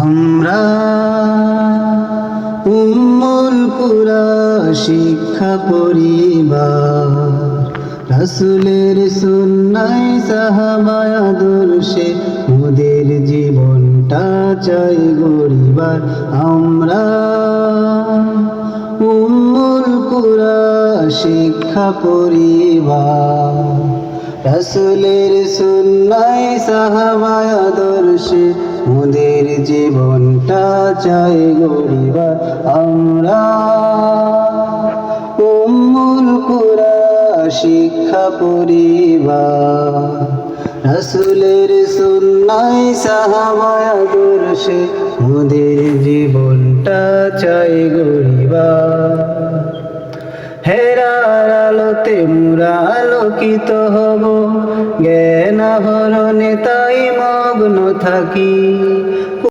আমরা উম্মুল কুরা শিক্ষা পরিবার। রাসুলের সুন্নাই সাহাবায় আদর্শে মোদের জীবনটা চাই গরিবার। আমরা উম্মুল কুরা শিক্ষা পরিবার। রসুলের সুন্নাই সাহাবায় আদর্শে মোদের জীবনটা চাই গরিবার আমরা। উম্মুল কুরা শিক্ষা পরিবার রসুলের সুন্নাই সাহাবায় আদর্শে মোদের জীবনটা চাই গরিবার হেরার আলোতে মুরা আলোকিত হব। জ্ঞান হরণে তাই মগ্ন থাকি।